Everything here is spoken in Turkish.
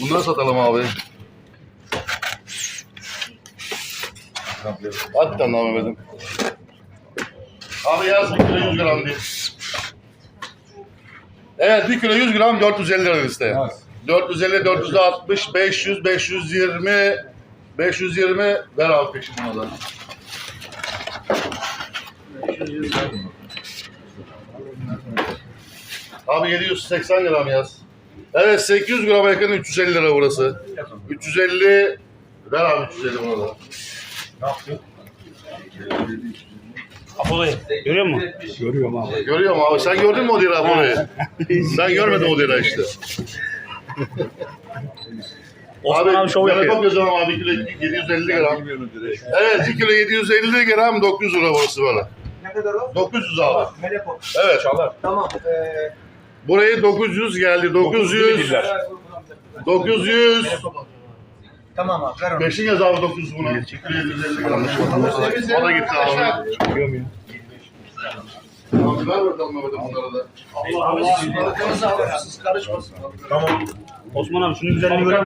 Bunları satalım abi. Hadi tane abi Mehmet'im. Abi yaz 1 kilo 100 gram diye. Evet 1 kilo 100 gram 450 lira liste. 450, 460, 500, 520, 520 ver abi peşin buna da. Abi 780 gram yaz. Evet 800 grama yakın 350 lira burası. 350 ver abi 350 buna da. Apollo'yu görüyor musun? Görüyor musun abi? Sen gördün mü o lira burayı? ben görmedim o lira işte. Osman abi, şov Melekop yapıyor. yazalım abi 1 kilo 750 gram. Evet 1 kilo 750 gram 900 lira burası bana. Ne kadar o? 900 abi. Meleko. Evet. Tamam. Ee, Burayı 900 geldi. 900. 900. tamam abi ver onu. Peşin yaz abi 900 buna. 2 kilo 750 gram. O da gitti abi. Abi ver bakalım Mehmet'e bunları da. Allah Allah. Siz karışmasın. Osman abi şunun güzelliğini görüyor